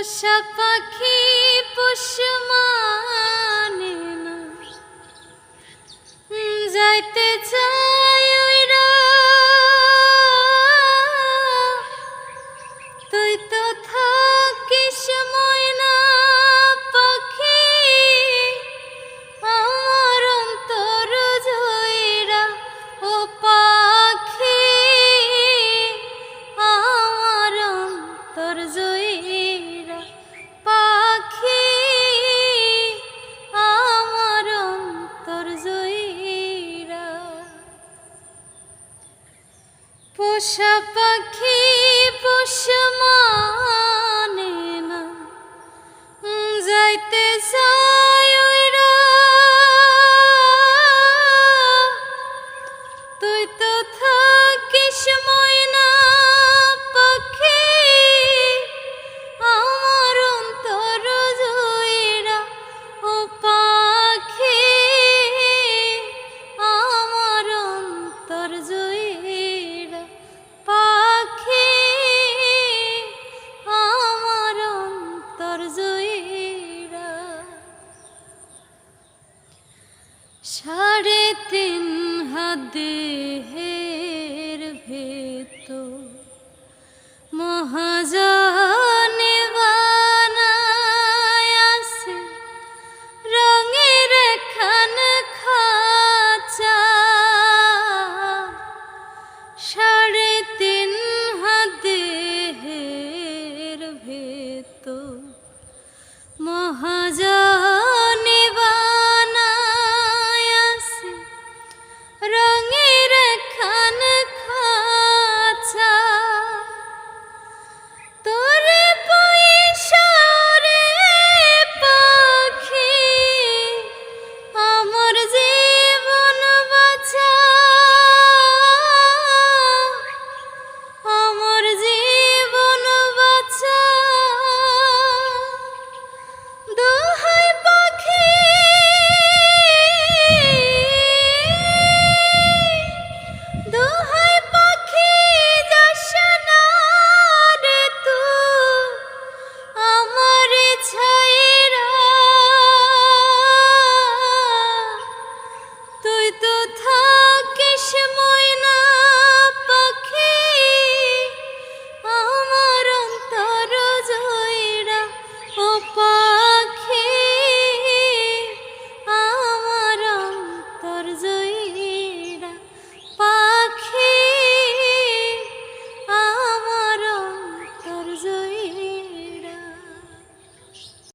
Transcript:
পোষা পাখি পোষ মানে না যাইতে চায় পোষা পাখি পোষ মানে সাড়ে তিন হাত দেহে